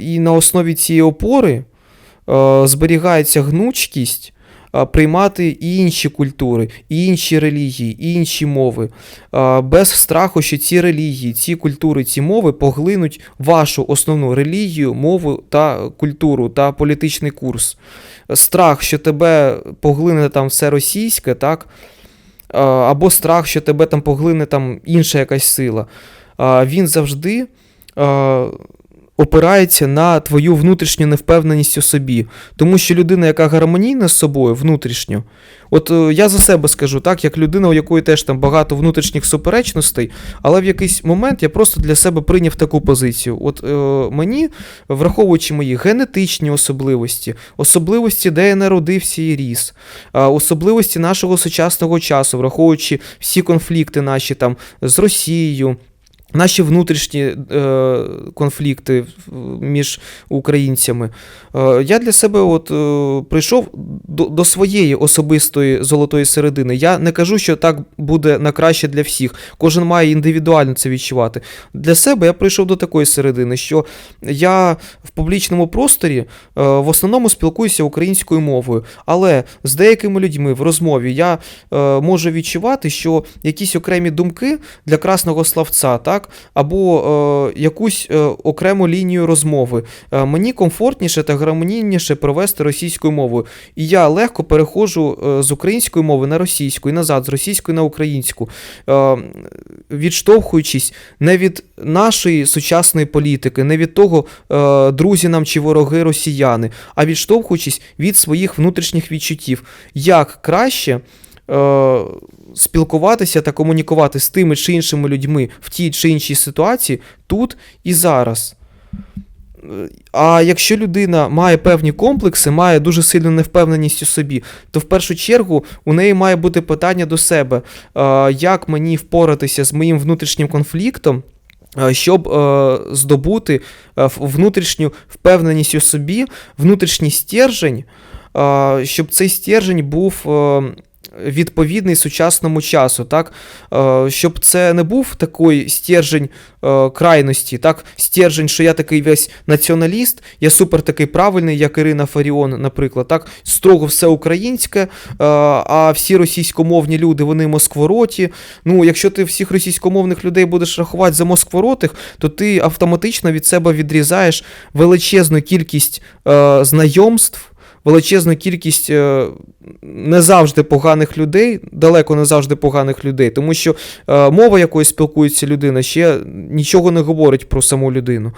і на основі цієї опори е, зберігається гнучкість е, приймати і інші культури, і інші релігії, і інші мови, е, без страху, що ці релігії, ці культури, ці мови поглинуть вашу основну релігію, мову та культуру та політичний курс. Страх, що тебе поглине там все російське, так? Або страх, що тебе там поглине там інша якась сила. Він завжди опирається на твою внутрішню невпевненість у собі. Тому що людина, яка гармонійна з собою внутрішньо, от е, я за себе скажу, так, як людина, у якої теж там багато внутрішніх суперечностей, але в якийсь момент я просто для себе прийняв таку позицію. От е, мені, враховуючи мої генетичні особливості, особливості, де я народився і ріс, е, особливості нашого сучасного часу, враховуючи всі конфлікти наші там з Росією. Наші внутрішні е, конфлікти між українцями. Е, я для себе от, е, прийшов до, до своєї особистої золотої середини. Я не кажу, що так буде на краще для всіх. Кожен має індивідуально це відчувати. Для себе я прийшов до такої середини, що я в публічному просторі е, в основному спілкуюся українською мовою, але з деякими людьми в розмові я е, можу відчувати, що якісь окремі думки для красного словця, так, або е, якусь е, окрему лінію розмови. Е, мені комфортніше та гармонійніше провести російською мовою. І я легко переходжу е, з української мови на російську і назад, з російської на українську, е, відштовхуючись не від нашої сучасної політики, не від того, е, друзі нам чи вороги росіяни, а відштовхуючись від своїх внутрішніх відчуттів, як краще. Е, Спілкуватися та комунікувати з тими чи іншими людьми в тій чи іншій ситуації тут і зараз. Е, А якщо людина має певні комплекси, має дуже сильну невпевненість у собі, то в першу чергу у неї має бути питання до себе, е, як мені впоратися з моїм внутрішнім конфліктом, е, щоб здобути внутрішню впевненість у собі, внутрішній стержень, щоб цей стержень був. Відповідний сучасному часу, так? Е, щоб це не був такий стержень е, крайності, так? Стержень, що я такий весь націоналіст, я супер такий правильний, як Ірина Фаріон, наприклад, так? Строго все українське, е, а всі російськомовні люди, вони москвороті. Ну, якщо ти всіх російськомовних людей будеш рахувати за москворотих, то ти автоматично від себе відрізаєш величезну кількість знайомств. Величезну кількість е, не завжди поганих людей, далеко не завжди поганих людей, тому що е, мова, якою спілкується людина, ще нічого не говорить про саму людину.